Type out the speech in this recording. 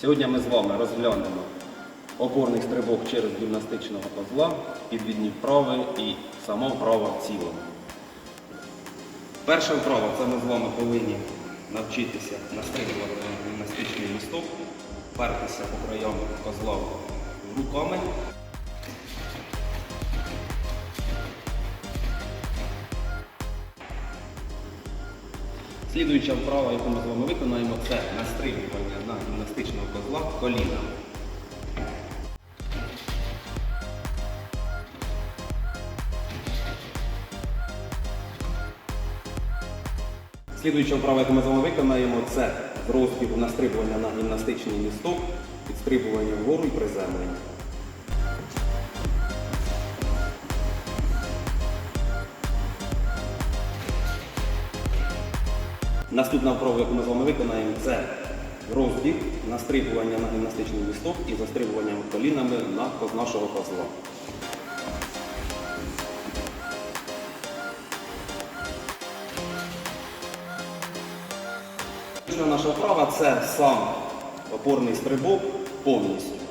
Сьогодні ми з вами розглянемо опорний стрибок через гімнастичного козла, підвідні вправи і сама вправа в цілому. Перша вправа це ми з вами повинні навчитися настрибувати гімнастичний місток, пертися по краям козла руками. Слідуюча вправа, яку ми з вами виконаємо, це настрибування на гімнастичного козла колінами. Слідуюча вправа, яку ми з вами виконаємо, це з розбігу настрибування на гімнастичний місток, підстрибування вгору і приземлення. Наступна вправа, яку ми з вами виконаємо, це розбіг, настрибування на гімнастичний місток і застрибування колінами на нашого козла. Наша вправа це сам опорний стрибок повністю.